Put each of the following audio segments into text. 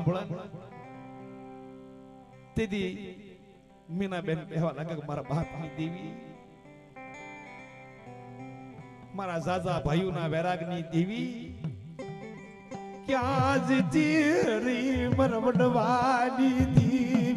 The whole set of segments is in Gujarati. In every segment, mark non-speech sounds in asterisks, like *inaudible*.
સાંભળે? તેથી મીના બેન કહેવા લાગે કે મારા બાપની દેવી, મારા ઝાઝા ભાઈઓના વૈરાગની દેવી, ક્યાં જ ચીરી મરવડવાની દેવી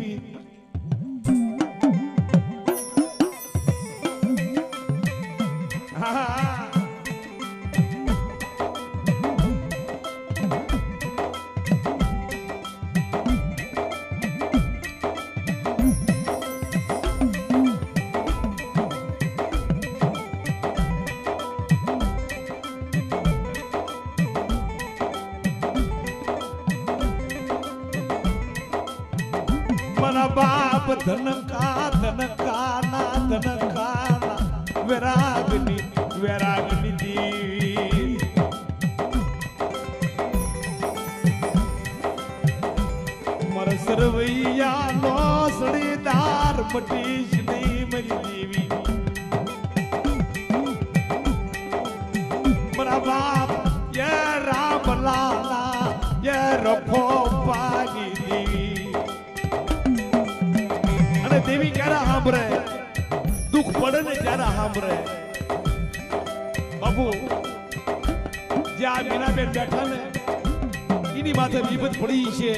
સરવૈયા લોસડીદાર પટીશ નહીં મારી દેવી મારા બાપ રામ લાલા, યે રફો પાગી દેવી. અને દેવી ક્યારે સાંભળે? દુઃખ પડે ને ત્યારે સાંભળે? બાપુ જ્યાં મીનાબેન બેઠા ને, એની માથે વિપત પડી છે.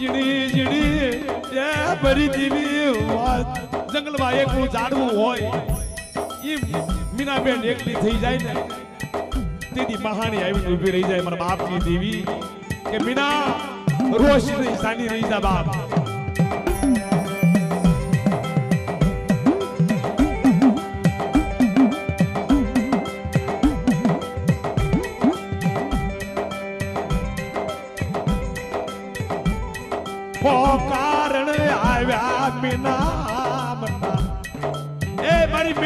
જીણી જીણી એ ભરી દેવી વાત. જંગલમાં એકલું ઝાડવું હોય એ મીનાબેન એકલી થઈ જાય ને, તેથી મહાણી આવીને ઊભી રહી જાય. મારા બાપની દેવી કે મીના રોશની સાની રહી જા બાપ.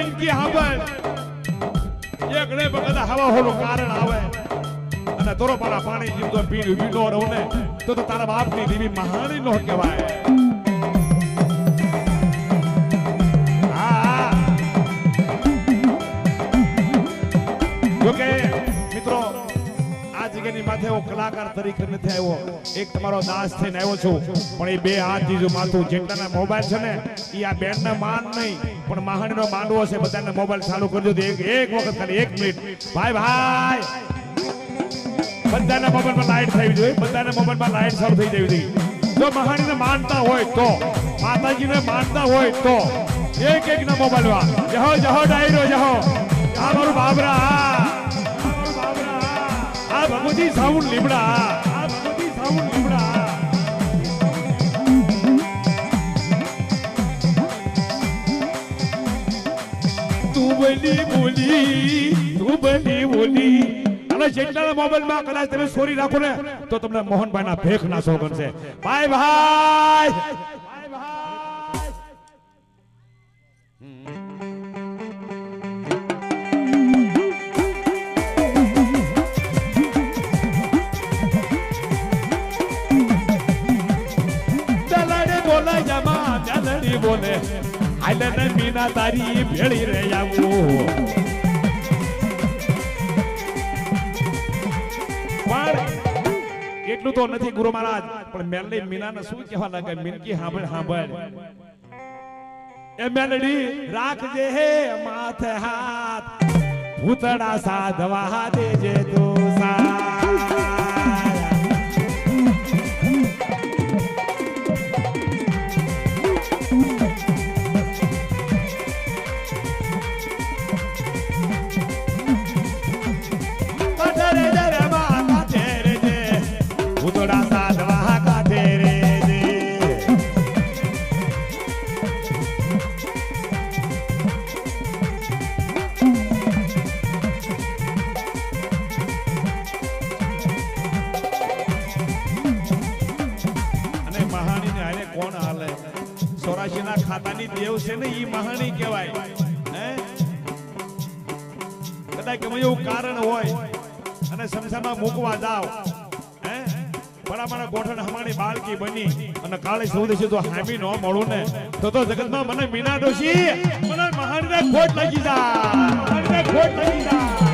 મારી મિનકી સાંભળ એકડે વખત હવા હોનું કારણ આવે. અને તોરો પાણી જીવતો પીન ઊભી નો રહું ને, તો તારા બાપની દેવી મહાણી નો કહેવાય. જગ્યાની કલાકાર તરીકે નથી આવ્યો. એક તમારો દાસ થઈને આવ્યો છું. પણ એ બે હાથ દીધું માથું જેટલાના મોબાઈલ છે ને, એ આ બેન માન નહીં. પણ મહાણીનો માંડવો છે, બધાને મોબાઈલ ચાલુ કરજો એક વખત ખાલી એક મિનિટ. ભાઈ ભાઈ! બધાના મોબાઈલમાં લાઈટ થઈ જોઈએ. બધાના મોબાઈલમાં લાઈટ ચાલુ થઈ જવી જોઈએ. જો મહાણીને માનતા હોય તો, માતાજીને માનતા હોય તો એક એક ના મોબાઈલમાં જહો જહો, ડાયરો, જહો. આ મારું બાબરા આ ભગવતી સાઉન્ડ લીમડા. બોલી તું બની અને જેટલા મોબાઈલમાં કદાચ તમે સોરી રાખો ને, તો તમને મોહનભાઈના ભેખ ના સોગન છે. બાય ભાઈ આલે ને મીના તારી ભેળી રે આવું પણ એટલું તો નથી ગુરુ મહારાજ પણ મેલડી મીનાને શું કહેવા લાગે મિનકી સાંભળ સાંભળ એ મેલડી રાખજે હે માથે હાથ ભૂતડા સાધવા દેજે તું ખાતાની દેવ છે ને એ મહાણી કહેવાય. કદાચ ગમે એવું કારણ હોય અને સંસારમાં મૂકવા જાવ હે? બરાબર ગોઠણ હમારી બાળકી બની અને કાળે સૌદે છે તો હામી ન મળું ને, તો તો જગતમાં મને મીના દોશી મને મહાનને ખોટ લાગી જા મહાનને ખોટ લાગી જા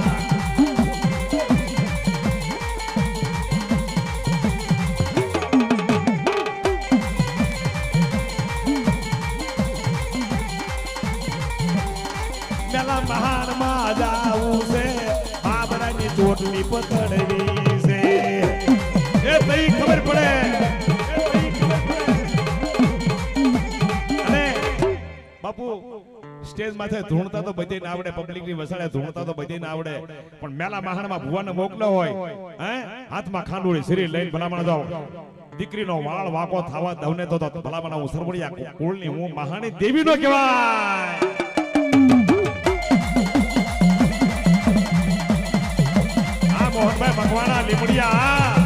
બાબરાની પકડવી છે એ તઈ ખબર પડે. અને બાપુ, સ્ટેજ માથે ધૂણતા તો બધે ના આવડે પબ્લિકની વસાડે, ધૂણતા તો બધે ના આવડે. પણ મેલા મહાણમાં ભુવાને મોકલો હોય, હે? હાથમાં ખાંડુળી શરીર લઈને ભલામણ જાઓ. દીકરીનો વાળ વાકો થવા દવને તો ભલામણ હું સરવડિયા કુળની હું મહાની દેવીનો કહેવાય. મોહનભાઈ મકવાણા લીમડિયા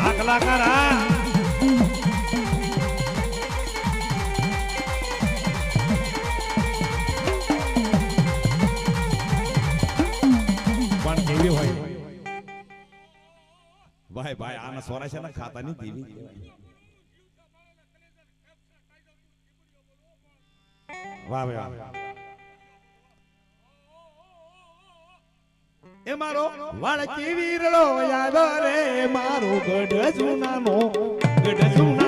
આ કલાકાર આ પણ કેવી હોય? ભાઈ ભાઈ આના સોરા છે ને ખાતાની દેવી. વાહ ભાઈ વાહ. એ મારો વાળકી વીરલો યાદ રે? મારો ગઢ જૂનાનો ગઢ જૂનાનો.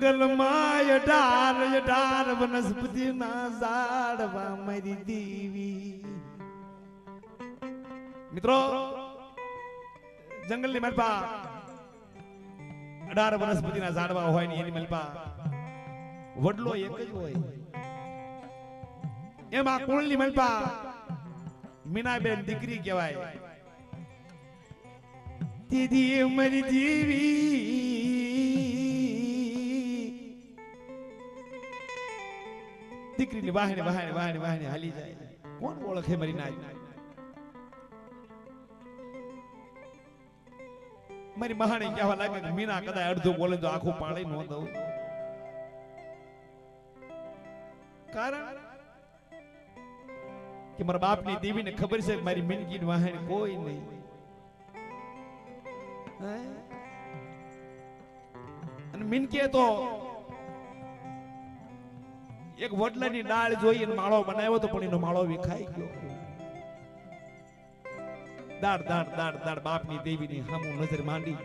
જંગલમાં અઢાર વનસ્પતિ ના ઝાડવા મારી દેવી. મિત્રો, જંગલની મલપા અઢાર વનસ્પતિના ઝાડવા હોય ને એની મલપા. વડલો એક જ હોય. એમાં કુળની મલપા, મીનાબેન દીકરી કહેવાય. દીદી મારી દેવી. દીકરીની વાહને વાહને વાહને વાહને હાલી જાય. કોણ ઓળખે મારી નાય મારી મહાણી કહેવા લાગે કે મીના કદાચ અડધું બોલે તો આખું પાણી ન દઉં. કારણ કે મારા બાપની દેવીને ખબર છે મારી મિનકી વાહણ કોઈ નહીં. અને મિનકે તો એક વડલાની ડાળ જોઈ અને માળો બનાવ્યો તો પણ એનો માળો વિખાઈ ગયો. દાડ દાડ દાડ દાડ બાપની દેવીની સામું નજર માંડી.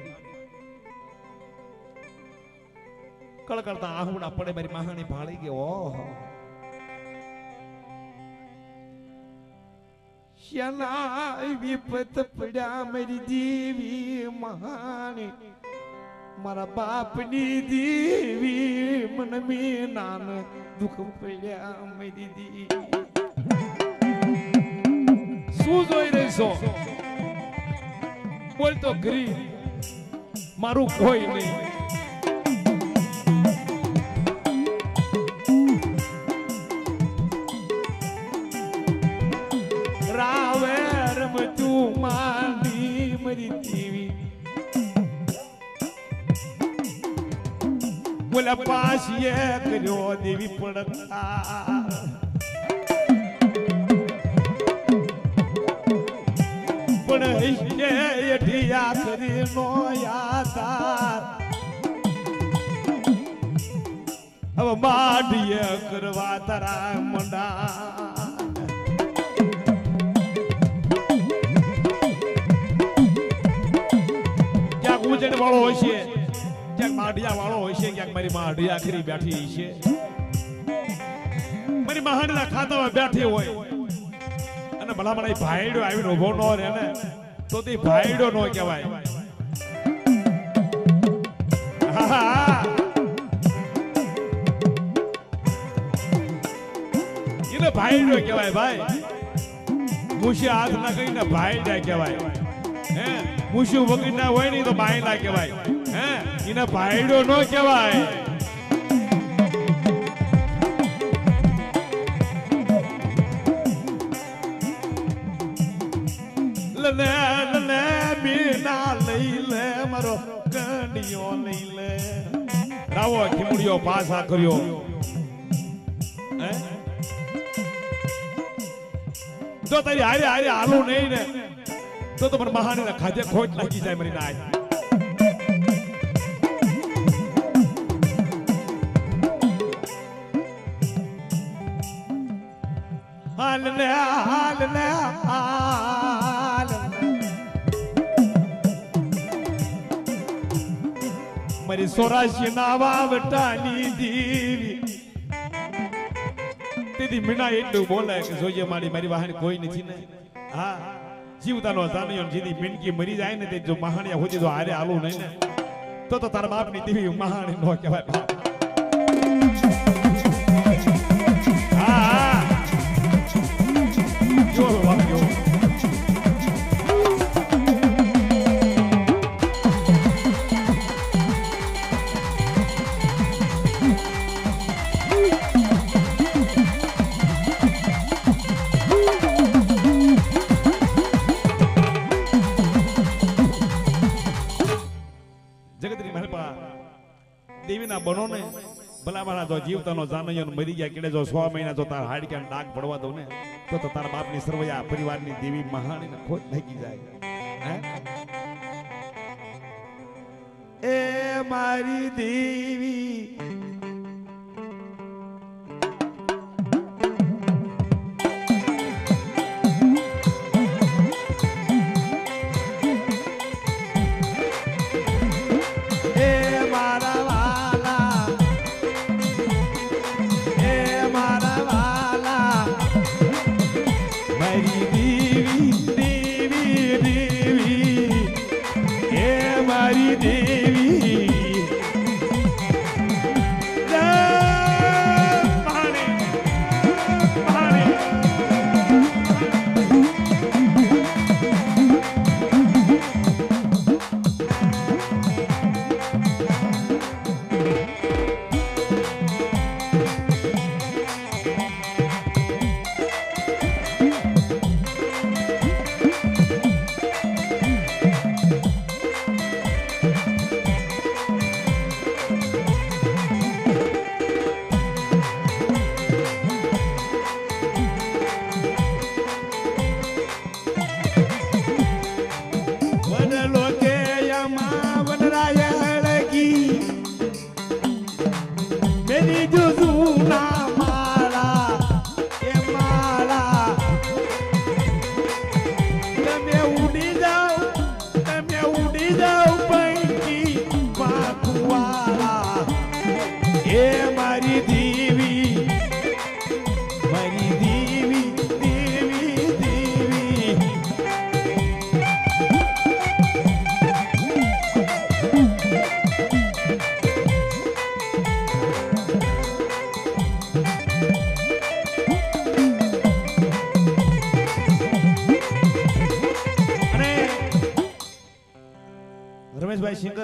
કળકળતા આહુડા પડે મારી મહાણી ભાળી ગયો ઓહો. શના વિપત પડ્યા મારી દેવી મહાની મારા બાપની દેવી મન મે નાન દુખ પડ્યા મે દીદી. શું જોઈ રહી છો બોલ તો ઘરી મારું કોઈ નહીં. પાસીએ કર્યો દેવી પડતા પણ એઠિયા કરી નો યાદાર હવે માઢીએ કરવા તારા મંડા ઉજણ વાળો હોય છે માઢિયા વાળો હોય છે ક્યાંક મારી માઢિયા આખરી બેઠી છે. મારી મહાનના ખાતામાં બેઠી હોય. અને ભલામણ એ ભાઈડો આવીને ઊભો ન રહે ને, તો તે ભાઈડો નો કહેવાય. *laughs* એને ભાઈડો કહેવાય ભાઈ. મુશી હાથ ના કહીને ભાઈડા કહેવાય. હે? મુશી વગર ના હોય ને તો બાયલા કહેવાય. હે? એને ભાઈડો નો કહેવાય. લઈ લે, મારો કંડિયો લઈ લે. રાવો કર્યો. જો તારી હારે હારે હાલું નહીં ને, તો તો મને મહાની ખાધે ખોટ લાગી જાય મારી નાય. મારી સોરાશી ના વાવટાની દેવી. મીના એટલું બોલે કે જોઈએ મારી મારી વાહન કોઈ નથી ને. હા, જીવતાનો જાણ્યો જીદી મિનકી મરી જાય ને તે જો મહાણિયા હોતી તો હારે આલું નહીં ને. તો તો તારા બાપની દીવી મહાણી નો કહેવાય બાપ. મારા જો જીવતાનો જાનૈયો મરી ગયા, કેડે જો સો મહિના જો તાર હાડ કે ડાક પડવા દઉં ને, તો તો તારા બાપની સર્વયા પરિવારની દેવી મહાણી ને ખોટ થઈ જાય હે? એ મારી દેવી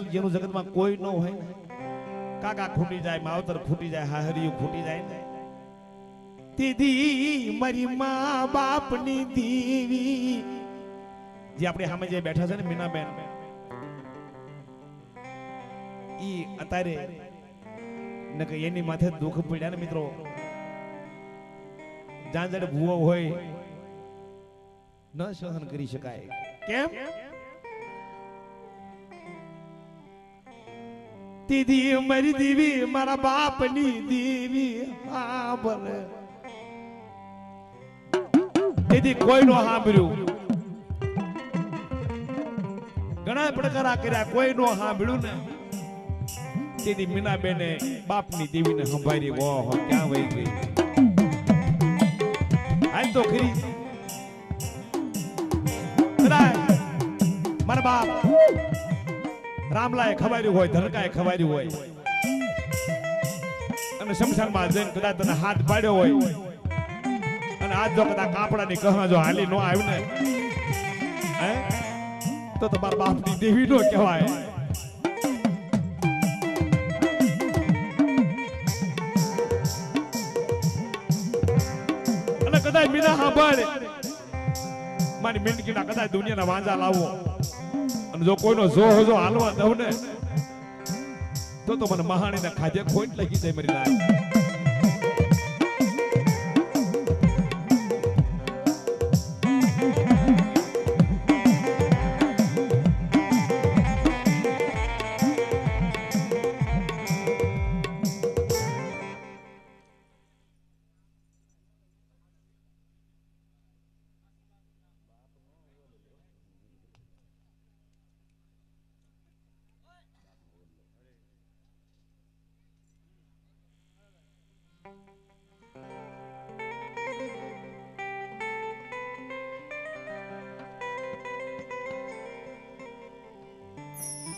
ગણેશભાઈ જેનું જગતમાં કોઈ ન હોય કાકા ખૂટી જાય, માવતર ખૂટી જાય, હાહરિયું ખૂટી જાય દીદી મારી મા બાપની દીવી. જે આપણે સામે જે બેઠા છે ને મીનાબેન. ઈ અત્યારે ને કે એની માથે દુઃખ પડ્યા ને મિત્રો. જાંજડ ભૂવો હોય, ન સહન કરી શકાય. કેમ? દીદી મારી દીવી મારા બાપની દીવી. હા, ભલે. દીદી કોઈ નો સાંભળ્યું. ઘણા પડકારા કર્યા કોઈ નો સાંભળ્યું ને દીદી મીનાબેને બાપની દેવીને સંભાળી, ઓહો, ક્યાં વહી ગઈ? હાલ તો ખરી? મારા બાપ. રામલાએ ખવાર્યું હોય ધનકાએ ખવાર્યું હોય. અને શમશાનમાં જઈને કદાચ તને હાથ પાડ્યો હોય. અને આજ જો કદાચ કાપડાની કહા જો હાલી ન આવ્યું ને, હે? તો તમારા બાપની દેવી નો કહેવાય. અને કદાચ મીના સાંભળે મારી મિંડકીના કદાચ દુનિયાના વાંજા લાવો. જો કોઈનો જો જો હાલવા દઉં ને, તો તો મને મહાણીના ખાધે ખોટ લાગી જાય મારી લાજ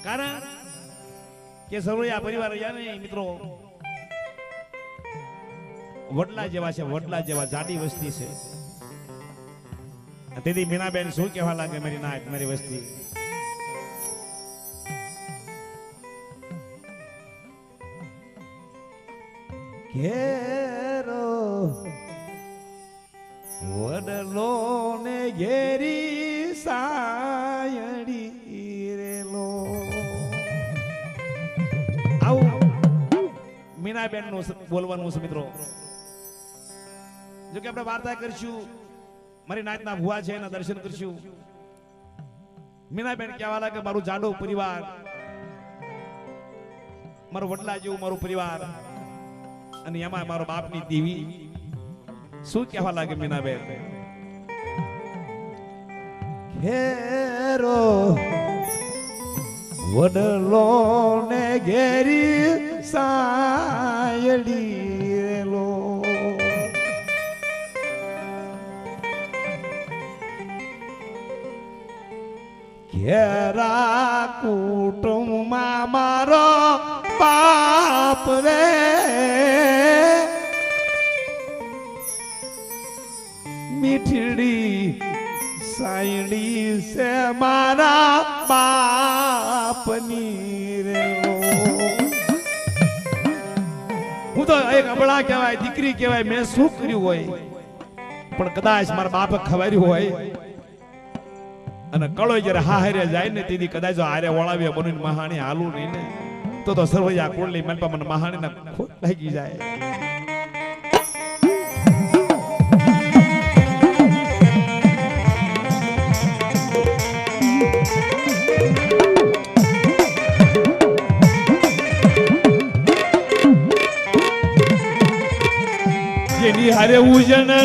કારણ કે સરોયા પરિવાર યાર ને મિત્રો, વડલા જેવા છે, વડલા જેવા જાડી વસ્તી છે. તેથી મીનાબેન શું કહેવા લાગે, મારી નાયક, મારી વસ્તી? ઘેરો વડલો ને ઘેરી મીનાબેનનું બોલવાનું છે મિત્રો. જો કે આપણે વાર્તા કરશું. મારી નાતના ભુવા છે, એના દર્શન કરશું. મીનાબેન કહેવા લાગે, મારું જાડો પરિવાર, મારો વડલા જેવું મારું પરિવાર, અને એમાં મારો બાપની દેવી. શું કહેવા લાગે મીનાબેન? ઘેરો વડલો ને ઘેરી સાયડી રેલો ઘેરા કુટુંબમાં મારો બાપ રે મીઠડી સાયડી છે મારા બાપની રે હું તો એક અબળા કહેવાય, દીકરી કહેવાય, મેં શું કર્યું હોય? પણ કદાચ મારા બાપે ખવાર્યું હોય. અને કળો જ્યારે હારે જાય ને, તેથી કદાચ હારે વળાવીએ, બનીને મહાણી હાલું નહીં ને, તો તો સરવૈયા કુંડલી મનપા મને મહાણીના ખોટ લાગી જાય.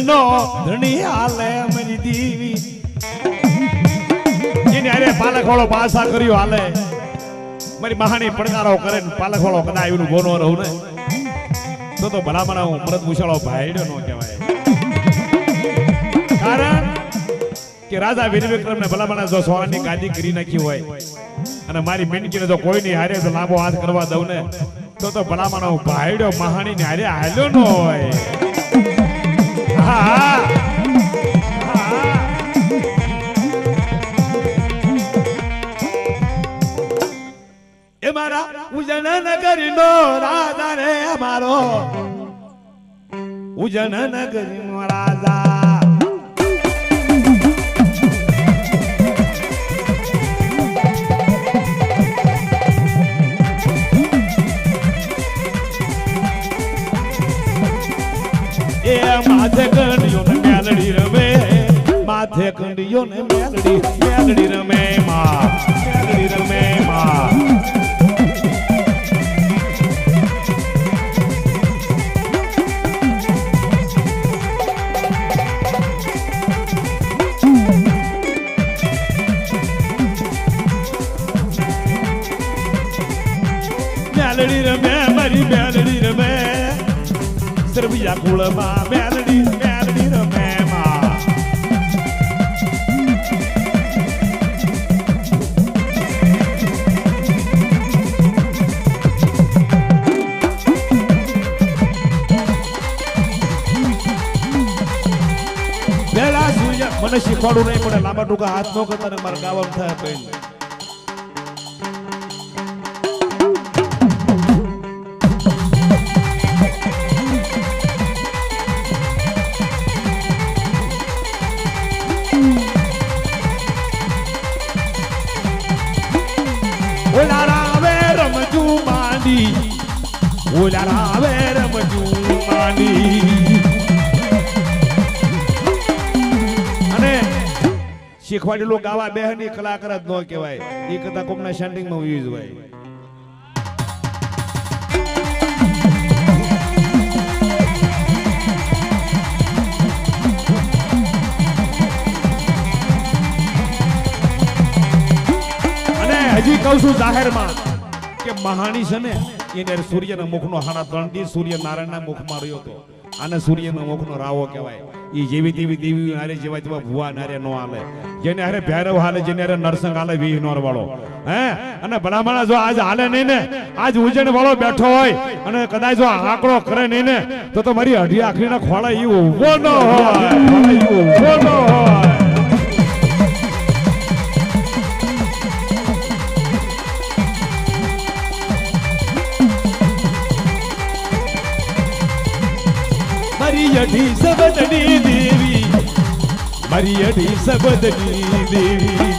નો ને ને. નો રાજા વીર વિક્રમ ને ભલામણ જો સોહાની ગાદી કરી નાખી હોય અને મારી મિનકીને જો કોઈની હારે તો લાંબો હાથ કરવા દઉં ને, તો તો ભલામણ હું ભાઈડો મહાની ને હારે હાલ્યો ન હોય. ઉજન નગરીનો રાજા એ માથે કંડિયો ને મેલડી રમે, માથે કંડિયો ને મેલડી મેલડી રમે માં, મેલડી રમે માં. સરબિયા કુળમાં મેલડી મેલડી રમે મને શીખવાડું નહીં પડે લાંબા ટૂંકા હાથ નો કરતા મારે ગાવાનું થાય પહેલા. શીખવાડેલું ગાવા બેહની કલાકાર જ ન કહેવાય. એ કરતા કોકના સેન્ડિંગમાં યુઝ હોય. હજી કહું છું જાહેરમાં કે મહાણી છે ને, એને સૂર્યના મુખનો હાડા ત્રણ દિવસ સૂર્ય નારાયણના મુખમાં રહ્યો હતો. આને સૂર્યનો મુખનો રાવો કહેવાય. એ જેવી તેવી દેવી હારે જેવા તેવા ભુવા નારે નો હાલે. જેને હારે ભૈરવ હાલે, જેને હારે નરસંગ હાલે, વીહ નોર વાળો. હે? અને ભલામણા જો આજ હાલે નહીં ને, આજ ઉજણ વાળો બેઠો હોય અને કદાચ જો આંકડો કરે નહીં ને, તો તો મારી અઢી આખરીના ખોળા એ ઊભો ન હોય. ઊભો ન હોય. મારી અઢી સબદની દેવી મારી અઢી સબદની દેવી